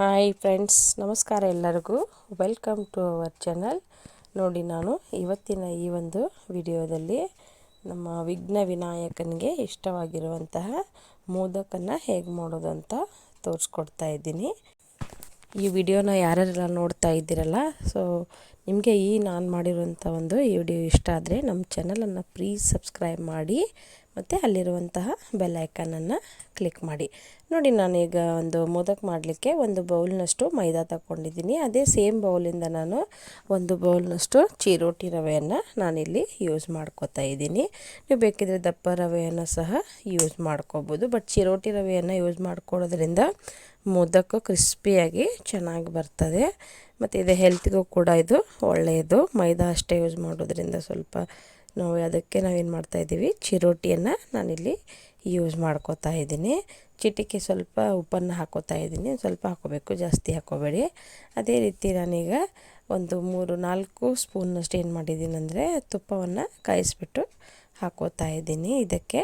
Hi friends, ನಮಸ್ಕಾರ ಎಲ್ಲರಿಗೂ. Welcome to our channel ನೋಡಿ, ನಾನು ಇವತ್ತಿನ ಈ ಒಂದು ವಿಡಿಯೋದಲ್ಲಿ ನಮ್ಮ ವಿಘ್ನ ವಿನಾಯಕನಿಗೆ ಇಷ್ಟವಾಗಿರುವಂತಹ ಮೋದಕನ್ನು ಹೇಗೆ ಮಾಡೋದು ಅಂತ ತೋರಿಸ್ಕೊಡ್ತಾ ಇದ್ದೀನಿ. ಈ ವಿಡಿಯೋನ ಯಾರ್ಯಾರೆಲ್ಲ ನೋಡ್ತಾ ಇದ್ದೀರಲ್ಲ ಸೊ ನಿಮಗೆ ಈ ನಾನು ಮಾಡಿರುವಂಥ ಒಂದು ಈ ವಿಡಿಯೋ ಇಷ್ಟ ಆದರೆ ನಮ್ಮ ಚಾನಲನ್ನು ಪ್ಲೀಸ್ ಸಬ್ಸ್ಕ್ರೈಬ್ ಮಾಡಿ ಮತ್ತು ಅಲ್ಲಿರುವಂತಹ ಬೆಲ್ ಐಕನನ್ನು ಕ್ಲಿಕ್ ಮಾಡಿ. ನೋಡಿ ನಾನೀಗ ಒಂದು ಮೋದಕ್ ಮಾಡಲಿಕ್ಕೆ ಒಂದು ಬೌಲ್ನಷ್ಟು ಮೈದಾ ತಗೊಂಡಿದ್ದೀನಿ ಅದೇ ಸೇಮ್ ಬೌಲಿಂದ ನಾನು ಒಂದು ಬೌಲ್ನಷ್ಟು ಚಿರೋಟಿ ರವೆಯನ್ನು ನಾನಿಲ್ಲಿ ಯೂಸ್ ಮಾಡ್ಕೋತಾ ಇದ್ದೀನಿ. ನೀವು ಬೇಕಿದ್ರೆ ದಪ್ಪ ರವೆಯನ್ನು ಸಹ ಯೂಸ್ ಮಾಡ್ಕೋಬೋದು. ಬಟ್ ಚಿರೋಟಿ ರವೆಯನ್ನು ಯೂಸ್ ಮಾಡ್ಕೊಳ್ಳೋದ್ರಿಂದ ಮೋದಕ ಕ್ರಿಸ್ಪಿಯಾಗಿ ಚೆನ್ನಾಗಿ ಬರ್ತದೆ. ಮತ್ತು ಇದು ಹೆಲ್ತ್ಗೂ ಕೂಡ ಇದು ಒಳ್ಳೆಯದು. ಮೈದಾ ಅಷ್ಟೇ ಯೂಸ್ ಮಾಡೋದ್ರಿಂದ ಸ್ವಲ್ಪ ನಾವು. ಅದಕ್ಕೆ ನಾವೇನು ಮಾಡ್ತಾಯಿದ್ದೀವಿ ಚಿರೋಟಿಯನ್ನು ನಾನಿಲ್ಲಿ ಯೂಸ್ ಮಾಡ್ಕೋತಾ ಇದ್ದೀನಿ. ಚಿಟಿಕೆ ಸ್ವಲ್ಪ ಉಪ್ಪನ್ನು ಹಾಕೋತಾ ಇದ್ದೀನಿ. ಸ್ವಲ್ಪ ಹಾಕೋಬೇಕು, ಜಾಸ್ತಿ ಹಾಕೋಬೇಡಿ. ಅದೇ ರೀತಿ ನಾನೀಗ ಒಂದು ಮೂರು, ನಾಲ್ಕು ಸ್ಪೂನ್ನಷ್ಟು ಏನು ಮಾಡಿದ್ದೀನಿ ಅಂದರೆ ತುಪ್ಪವನ್ನು ಕಾಯಿಸ್ಬಿಟ್ಟು ಹಾಕೋತಾ ಇದ್ದೀನಿ. ಇದಕ್ಕೆ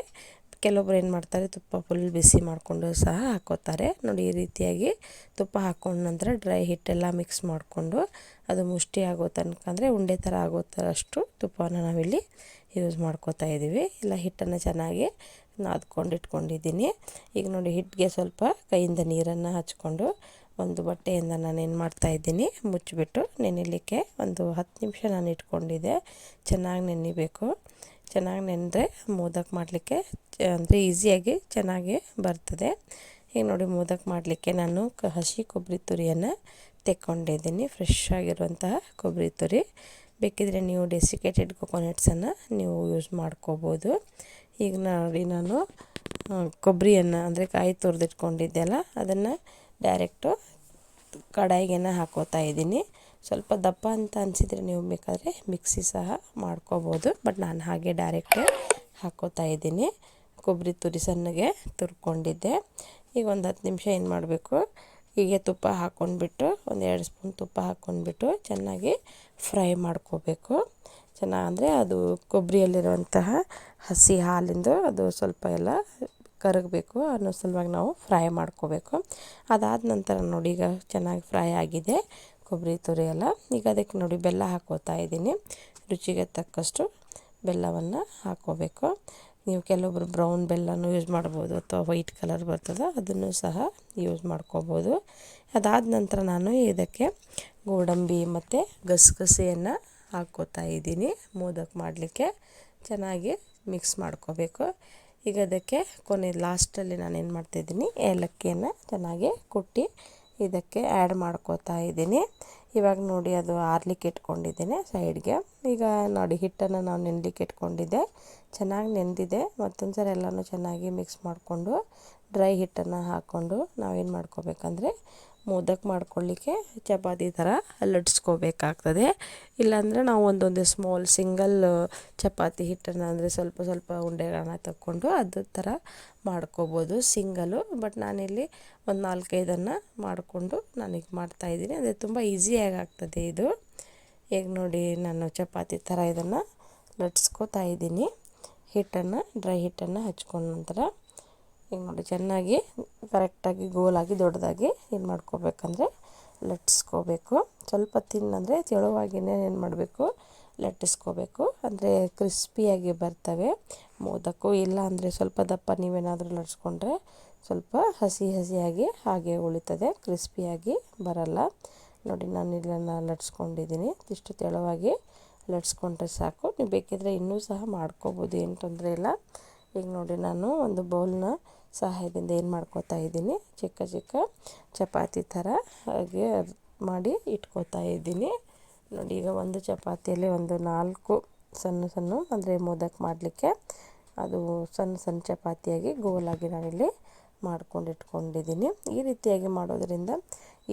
ಕೆಲವೊಬ್ರು ಏನು ಮಾಡ್ತಾರೆ, ತುಪ್ಪ ಫುಲ್ ಬಿಸಿ ಮಾಡಿಕೊಂಡು ಸಹ ಹಾಕೋತಾರೆ. ನೋಡಿ, ಈ ರೀತಿಯಾಗಿ ತುಪ್ಪ ಹಾಕೊಂಡ ನಂತರ ಡ್ರೈ ಹಿಟ್ಟೆಲ್ಲ ಮಿಕ್ಸ್ ಮಾಡಿಕೊಂಡು ಅದು ಮುಷ್ಟಿ ಆಗೋ ತನಕ ಅಂದರೆ ಉಂಡೆ ಥರ ಆಗೋ ಥರ ಅಷ್ಟು ತುಪ್ಪವನ್ನು ನಾವಿಲ್ಲಿ ಯೂಸ್ ಮಾಡ್ಕೋತಾ ಇದ್ದೀವಿ ಇಲ್ಲ ಹಿಟ್ಟನ್ನು ಚೆನ್ನಾಗಿ ನಾದ್ಕೊಂಡು ಇಟ್ಕೊಂಡಿದ್ದೀನಿ. ಈಗ ನೋಡಿ ಹಿಟ್ಟಿಗೆ ಸ್ವಲ್ಪ ಕೈಯಿಂದ ನೀರನ್ನು ಹಚ್ಕೊಂಡು ಒಂದು ಬಟ್ಟೆಯಿಂದ ನಾನು ಏನು ಮಾಡ್ತಾಯಿದ್ದೀನಿ ಮುಚ್ಚಿಬಿಟ್ಟು ನೆನೆಯಲಿಕ್ಕೆ ಒಂದು ಹತ್ತು ನಿಮಿಷ ನಾನು ಇಟ್ಕೊಂಡಿದ್ದೆ. ಚೆನ್ನಾಗಿ ನೆನಿಬೇಕು. ಚೆನ್ನಾಗಿ ನೆನೆದ್ರೆ ಮೋದಕ್ ಮಾಡಲಿಕ್ಕೆ ಅಂದರೆ ಈಸಿಯಾಗಿ ಚೆನ್ನಾಗಿ ಬರ್ತದೆ. ಈಗ ನೋಡಿ ಮೋದಕ್ ಮಾಡಲಿಕ್ಕೆ ನಾನು ಕ ಹಸಿ ಕೊಬ್ಬರಿ ತುರಿಯನ್ನು ತೆಕ್ಕೊಂಡಿದ್ದೀನಿ. ಫ್ರೆಶ್ ಆಗಿರುವಂತಹ ಕೊಬ್ಬರಿ ತುರಿ. ಬೇಕಿದ್ರೆ ನೀವು ಡೆಸಿಕೇಟೆಡ್ ಕೊಕೊನಟ್ಸನ್ನು ನೀವು ಯೂಸ್ ಮಾಡ್ಕೋಬೋದು. ಈಗ ನೋಡಿ ನಾನು ಕೊಬ್ಬರಿಯನ್ನು ಅಂದರೆ ಕಾಯಿ ತುರಿದಿಟ್ಕೊಂಡಿದ್ದೆಲ್ಲ ಅದನ್ನು ಡೈರೆಕ್ಟು ಕಡಾಯಿಗೆನ ಹಾಕೋತಾ ಇದ್ದೀನಿ. ಸ್ವಲ್ಪ ದಪ್ಪ ಅಂತ ಅನಿಸಿದರೆ ನೀವು ಬೇಕಾದರೆ ಮಿಕ್ಸಿ ಸಹ ಮಾಡ್ಕೋಬೋದು. ಬಟ್ ನಾನು ಹಾಗೆ ಡೈರೆಕ್ಟ್ ಹಾಕೋತಾ ಇದ್ದೀನಿ. ಕೊಬ್ಬರಿ ತುರಿ ಸಣ್ಣಗೆ ತುರ್ಕೊಂಡಿದ್ದೆ. ಈಗ ಒಂದು ಹತ್ತು ನಿಮಿಷ ಏನು ಮಾಡಬೇಕು? ಹೀಗೆ ತುಪ್ಪ ಹಾಕ್ಕೊಂಡ್ಬಿಟ್ಟು ಒಂದು ಎರಡು ಸ್ಪೂನ್ ತುಪ್ಪ ಹಾಕ್ಕೊಂಡ್ಬಿಟ್ಟು ಚೆನ್ನಾಗಿ ಫ್ರೈ ಮಾಡ್ಕೋಬೇಕು. ಚೆನ್ನಾಗಿ ಅಂದರೆ ಅದು ಕೊಬ್ಬರಿಯಲ್ಲಿರುವಂತಹ ಹಸಿ ಹಾಲಿಂದು ಅದು ಸ್ವಲ್ಪ ಎಲ್ಲ ಕರಗಬೇಕು. ಅನ್ನೋ ಸಲುವಾಗಿ ನಾವು ಫ್ರೈ ಮಾಡ್ಕೋಬೇಕು. ಅದಾದ ನಂತರ ನೋಡಿ ಈಗ ಚೆನ್ನಾಗಿ ಫ್ರೈ ಆಗಿದೆ. ಕೊಬ್ಬರಿ ತುರಿ ಎಲ್ಲ. ಈಗ ಅದಕ್ಕೆ ನೋಡಿ ಬೆಲ್ಲ ಹಾಕೋತಾ ಇದ್ದೀನಿ. ರುಚಿಗೆ ತಕ್ಕಷ್ಟು ಬೆಲ್ಲವನ್ನು ಹಾಕೋಬೇಕು. ನೀವು ಕೆಲವೊಬ್ರು ಬ್ರೌನ್ ಬೆಲ್ಲನೂ ಯೂಸ್ ಮಾಡ್ಬೋದು ಅಥವಾ ವೈಟ್ ಕಲರ್ ಬರ್ತದೆ ಅದನ್ನು ಸಹ ಯೂಸ್ ಮಾಡ್ಕೋಬೋದು. ಅದಾದ ನಂತರ ನಾನು ಇದಕ್ಕೆ ಗೋಡಂಬಿ ಮತ್ತು ಗಸಗಸೆಯನ್ನು ಹಾಕ್ಕೋತಾ ಇದ್ದೀನಿ. ಮೋದಕ್ ಮಾಡಲಿಕ್ಕೆ ಚೆನ್ನಾಗಿ ಮಿಕ್ಸ್ ಮಾಡ್ಕೋಬೇಕು. ಈಗ ಅದಕ್ಕೆ ಕೊನೆ ಲಾಸ್ಟಲ್ಲಿ ನಾನು ಏನು ಮಾಡ್ತಾಯಿದ್ದೀನಿ ಏಲಕ್ಕಿಯನ್ನು ಚೆನ್ನಾಗಿ ಕುಟ್ಟಿ ಇದಕ್ಕೆ ಆ್ಯಡ್ ಮಾಡ್ಕೋತಾ ಇದ್ದೀನಿ. ಇವಾಗ ನೋಡಿ ಅದು ಆರ್ಲಿಕ್ಕೆ ಇಟ್ಕೊಂಡಿದ್ದೀನಿ ಸೈಡ್ಗೆ ಈಗ ನೋಡಿ ಹಿಟ್ಟನ್ನು ನಾವು ನೆನ್ಲಿಕ್ಕೆ ಇಟ್ಕೊಂಡಿದ್ದೆ. ಚೆನ್ನಾಗಿ ನೆಂದಿದೆ. ಮತ್ತೊಂದು ಸರಿ ಎಲ್ಲನೂ ಚೆನ್ನಾಗಿ ಮಿಕ್ಸ್ ಮಾಡಿಕೊಂಡು ಡ್ರೈ ಹಿಟ್ಟನ್ನು ಹಾಕ್ಕೊಂಡು ನಾವೇನು ಮಾಡ್ಕೋಬೇಕಂದ್ರೆ ಮೋದಕ್ ಮಾಡ್ಕೊಳ್ಳಿಕ್ಕೆ ಚಪಾತಿ ಥರ ಲಟ್ಸ್ಕೋಬೇಕಾಗ್ತದೆ. ಇಲ್ಲಾಂದರೆ ನಾವು ಒಂದೊಂದು ಸ್ಮಾಲ್ ಸಿಂಗಲ್ ಚಪಾತಿ ಹಿಟ್ಟನ್ನು ಅಂದರೆ ಸ್ವಲ್ಪ ಸ್ವಲ್ಪ ಉಂಡೆಗಳನ್ನ ತಕ್ಕೊಂಡು ಅದ್ರ ಥರ ಮಾಡ್ಕೋಬೋದು ಸಿಂಗಲು ಬಟ್ ನಾನಿಲ್ಲಿ ಒಂದು ನಾಲ್ಕೈದನ್ನು ಮಾಡಿಕೊಂಡು ನನಗೆ ಮಾಡ್ತಾಯಿದ್ದೀನಿ ಅಂದರೆ ತುಂಬ ಈಸಿಯಾಗಿ ಆಗ್ತದೆ ಇದು. ಈಗ ನೋಡಿ ನಾನು ಚಪಾತಿ ಥರ ಇದನ್ನು ಲಟ್ಸ್ಕೋತಾ ಇದ್ದೀನಿ. ಹಿಟ್ಟನ್ನು ಡ್ರೈ ಹಿಟ್ಟನ್ನು ಹಚ್ಕೊಂಡ ನಂತರ ಈಗ ನೋಡಿ ಚೆನ್ನಾಗಿ ಕರೆಕ್ಟಾಗಿ ಗೋಲಾಗಿ ದೊಡ್ಡದಾಗಿ ಏನು ಮಾಡ್ಕೋಬೇಕಂದ್ರೆ ಲಟ್ಟಿಸ್ಕೋಬೇಕು. ಸ್ವಲ್ಪ ತಿನ್ನಂದರೆ ತೆಳುವಾಗಿನೇ ಏನು ಮಾಡಬೇಕು? ಲಟ್ಟಿಸ್ಕೋಬೇಕು. ಅಂದರೆ ಕ್ರಿಸ್ಪಿಯಾಗಿ ಬರ್ತವೆ. ಮೋದಕ್ಕೂ ಇಲ್ಲ ಅಂದರೆ ಸ್ವಲ್ಪ ದಪ್ಪ ನೀವೇನಾದರೂ ಲಟ್ಸ್ಕೊಂಡ್ರೆ ಸ್ವಲ್ಪ ಹಸಿ ಹಸಿಯಾಗಿ ಹಾಗೆ ಉಳಿತದೆ. ಕ್ರಿಸ್ಪಿಯಾಗಿ ಬರಲ್ಲ. ನೋಡಿ, ನಾನು ಇದನ್ನು ಲಟ್ಸ್ಕೊಂಡಿದ್ದೀನಿ ಇಷ್ಟು ತೆಳುವಾಗಿ ಲಟ್ಸ್ಕೊಂಡ್ರೆ ಸಾಕು. ನೀವು ಬೇಕಿದ್ರೆ ಇನ್ನೂ ಸಹ ಮಾಡ್ಕೋಬೋದು, ಏನು ತೊಂದರೆ ಇಲ್ಲ. ಈಗ ನೋಡಿ ನಾನು ಒಂದು ಬೌಲ್ನ ಸಹಾಯದಿಂದ ಏನು ಮಾಡ್ಕೋತಾ ಇದ್ದೀನಿ. ಚಿಕ್ಕ ಚಿಕ್ಕ ಚಪಾತಿ ಥರ ಹಾಗೆ ಮಾಡಿ ಇಟ್ಕೋತಾ ಇದ್ದೀನಿ. ನೋಡಿ, ಈಗ ಒಂದು ಚಪಾತಿಯಲ್ಲಿ ಒಂದು ನಾಲ್ಕು ಸಣ್ಣ ಸಣ್ಣ ಅಂದರೆ ಮೋದಕ್ ಮಾಡಲಿಕ್ಕೆ ಅದು ಸಣ್ಣ ಸಣ್ಣ ಚಪಾತಿಯಾಗಿ ಗೋಲಾಗಿ ನಾನಿಲ್ಲಿ ಮಾಡ್ಕೊಂಡು ಇಟ್ಕೊಂಡಿದ್ದೀನಿ. ಈ ರೀತಿಯಾಗಿ ಮಾಡೋದರಿಂದ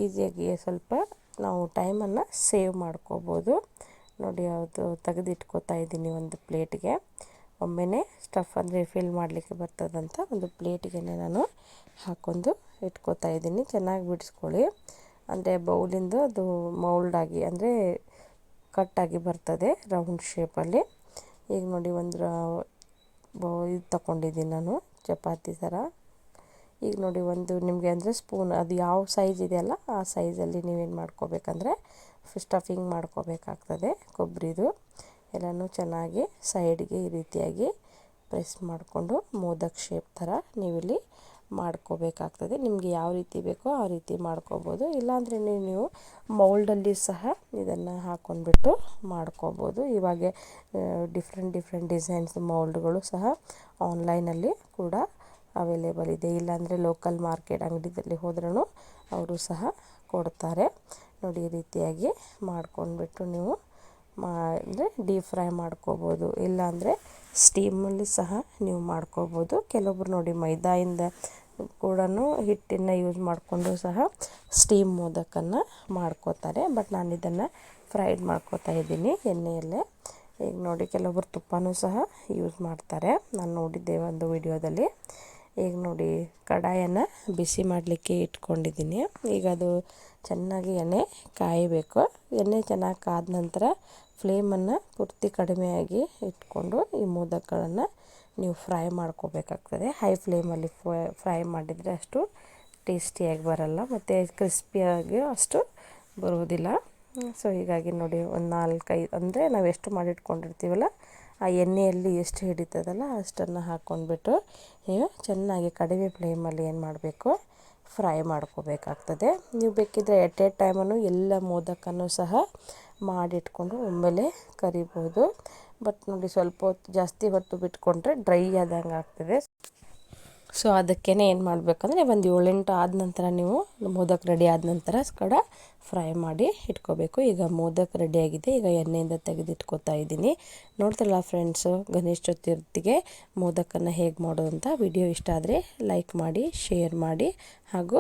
ಈಸಿಯಾಗಿ ಸ್ವಲ್ಪ ನಾವು ಟೈಮನ್ನು ಸೇವ್ ಮಾಡ್ಕೋಬೋದು. ನೋಡಿ, ಅದು ತೆಗೆದಿಟ್ಕೋತಾ ಇದ್ದೀನಿ ಒಂದು ಪ್ಲೇಟ್ಗೆ. ಒಮ್ಮೆನೇ ಸ್ಟಫ್ ಅಂದರೆ ಫಿಲ್ ಮಾಡಲಿಕ್ಕೆ ಬರ್ತದಂತ ಒಂದು ಪ್ಲೇಟಿಗೆ ನಾನು ಹಾಕ್ಕೊಂಡು ಇಟ್ಕೋತಾ ಇದ್ದೀನಿ. ಚೆನ್ನಾಗಿ ಬಿಡಿಸ್ಕೊಳ್ಳಿ. ಅಂದರೆ ಬೌಲಿಂದು ಅದು ಮೌಲ್ಡಾಗಿ ಅಂದರೆ ಕಟ್ಟಾಗಿ ಬರ್ತದೆ ರೌಂಡ್ ಶೇಪಲ್ಲಿ ಈಗ ನೋಡಿ ಒಂದು ಇದು ತಗೊಂಡಿದ್ದೀನಿ ನಾನು ಚಪಾತಿ ಥರ ಈಗ ನೋಡಿ ಒಂದು ನಿಮಗೆ ಅಂದರೆ ಸ್ಪೂನ್ ಅದು ಯಾವ ಸೈಜ್ ಇದೆಯಲ್ಲ ಆ ಸೈಜಲ್ಲಿ ನೀವೇನು ಮಾಡ್ಕೋಬೇಕಂದ್ರೆ ಸ್ಟಫಿಂಗ್ ಮಾಡ್ಕೋಬೇಕಾಗ್ತದೆ ಕೊಬ್ಬರಿದು ಎಲ್ಲನೂ ಚೆನ್ನಾಗಿ ಸೈಡ್ಗೆ ಈ ರೀತಿಯಾಗಿ ಪ್ರೆಸ್ ಮಾಡಿಕೊಂಡು ಮೋದಕ್ ಶೇಪ್ ಥರ ನೀವಿಲ್ಲಿ ಮಾಡ್ಕೋಬೇಕಾಗ್ತದೆ. ನಿಮಗೆ ಯಾವ ರೀತಿ ಬೇಕೋ ಆ ರೀತಿ ಮಾಡ್ಕೋಬೋದು. ಇಲ್ಲಾಂದ್ರೆ ನೀವು ಮೌಲ್ಡಲ್ಲಿ ಸಹ ಇದನ್ನು ಹಾಕ್ಕೊಂಡ್ಬಿಟ್ಟು ಮಾಡ್ಕೋಬೋದು. ಇವಾಗ ಡಿಫ್ರೆಂಟ್ ಡಿಫ್ರೆಂಟ್ ಡಿಸೈನ್ಸ್ ಮೌಲ್ಡ್ಗಳು ಸಹ ಆನ್ಲೈನಲ್ಲಿ ಕೂಡ ಅವೈಲೇಬಲ್ ಇದೆ. ಇಲ್ಲಾಂದರೆ ಲೋಕಲ್ ಮಾರ್ಕೆಟ್ ಅಂಗಡಿದಲ್ಲಿ ಹೋದ್ರೂ ಅವರು ಸಹ ಕೊಡ್ತಾರೆ. ನೋಡಿ ಈ ರೀತಿಯಾಗಿ ಮಾಡ್ಕೊಂಡ್ಬಿಟ್ಟು ನೀವು ಮಾ ಅಂದರೆ ಡೀಪ್ ಫ್ರೈ ಮಾಡ್ಕೋಬೋದು. ಇಲ್ಲಾಂದರೆ ಸ್ಟೀಮಲ್ಲಿ ಸಹ ನೀವು ಮಾಡ್ಕೋಬೋದು. ಕೆಲವೊಬ್ರು ನೋಡಿ ಮೈದಾಯಿಂದ ಕೂಡ ಹಿಟ್ಟನ್ನು ಯೂಸ್ ಮಾಡಿಕೊಂಡು ಸಹ ಸ್ಟೀಮ್ ಮೋದಕನ್ನು ಮಾಡ್ಕೋತಾರೆ. ಬಟ್ ನಾನು ಇದನ್ನು ಫ್ರೈಡ್ ಮಾಡ್ಕೋತಾ ಇದ್ದೀನಿ ಎಣ್ಣೆಯಲ್ಲೇ. ಈಗ ನೋಡಿ ಕೆಲವೊಬ್ರು ತುಪ್ಪನೂ ಸಹ ಯೂಸ್ ಮಾಡ್ತಾರೆ. ನಾನು ನೋಡಿದ್ದೆ ಒಂದು ವಿಡಿಯೋದಲ್ಲಿ. ಈಗ ನೋಡಿ ಕಡಾಯನ್ನು ಬಿಸಿ ಮಾಡಲಿಕ್ಕೆ ಇಟ್ಕೊಂಡಿದ್ದೀನಿ. ಈಗ ಅದು ಚೆನ್ನಾಗಿ ಎಣ್ಣೆ ಕಾಯಬೇಕು. ಎಣ್ಣೆ ಚೆನ್ನಾಗಿ ಕಾದ ನಂತರ ಫ್ಲೇಮನ್ನು ಪೂರ್ತಿ ಕಡಿಮೆಯಾಗಿ ಇಟ್ಕೊಂಡು ಈ ಮೋದಕಗಳನ್ನು ನೀವು ಫ್ರೈ ಮಾಡ್ಕೋಬೇಕಾಗ್ತದೆ. ಹೈ ಫ್ಲೇಮಲ್ಲಿ ಫ್ರೈ ಮಾಡಿದರೆ ಅಷ್ಟು ಟೇಸ್ಟಿಯಾಗಿ ಬರಲ್ಲ, ಮತ್ತು ಕ್ರಿಸ್ಪಿಯಾಗಿ ಅಷ್ಟು ಬರುವುದಿಲ್ಲ. ಸೊ, ಹೀಗಾಗಿ ನೋಡಿ, ಒಂದು ನಾಲ್ಕೈದು, ಅಂದರೆ ನಾವು ಎಷ್ಟು ಮಾಡಿಟ್ಕೊಂಡಿರ್ತೀವಲ್ಲ, ಆ ಎಣ್ಣೆಯಲ್ಲಿ ಎಷ್ಟು ಹಿಡಿತದಲ್ಲ ಅಷ್ಟನ್ನು ಹಾಕ್ಕೊಂಡ್ಬಿಟ್ಟು ನೀವು ಚೆನ್ನಾಗಿ ಕಡಿಮೆ ಫ್ಲೇಮಲ್ಲಿ ಏನು ಮಾಡಬೇಕು? ಫ್ರೈ ಮಾಡ್ಕೋಬೇಕಾಗ್ತದೆ. ನೀವು ಬೇಕಿದ್ದರೆ ಎಟ್ ಎ ಟೈಮನ್ನು ಎಲ್ಲ ಮೋದಕನ್ನು ಸಹ ಮಾಡಿಟ್ಕೊಂಡು ಒಮ್ಮೆಲೆ ಕರಿಬೋದು. ಬಟ್ ನೋಡಿ ಸ್ವಲ್ಪ ಹೊತ್ತು ಜಾಸ್ತಿ ಹೊತ್ತು ಬಿಟ್ಕೊಂಡ್ರೆ ಡ್ರೈ ಆದಂಗೆ ಆಗ್ತದೆ ಸೊ ಅದಕ್ಕೆ ಏನು ಮಾಡಬೇಕಂದ್ರೆ ಒಂದು ಏಳೆಂಟು ಆದ ನಂತರ ನೀವು ಮೋದಕ್ ರೆಡಿ ಆದ ನಂತರ ಕಡ ಫ್ರೈ ಮಾಡಿ ಇಟ್ಕೋಬೇಕು. ಈಗ ಮೋದಕ್ ರೆಡಿಯಾಗಿದೆ ಈಗ ಎಣ್ಣೆಯಿಂದ ತೆಗೆದು ಇಟ್ಕೋತಾ ಇದ್ದೀನಿ. ನೋಡ್ತಿರಲ್ಲ ಫ್ರೆಂಡ್ಸು ಗಣೇಶ ಚತುರ್ಥಿಗೆ ಮೋದಕನ್ನು ಹೇಗೆ ಮಾಡೋದು ಅಂತ. ವಿಡಿಯೋ ಇಷ್ಟ ಆದರೆ ಲೈಕ್ ಮಾಡಿ ಶೇರ್ ಮಾಡಿ ಹಾಗೂ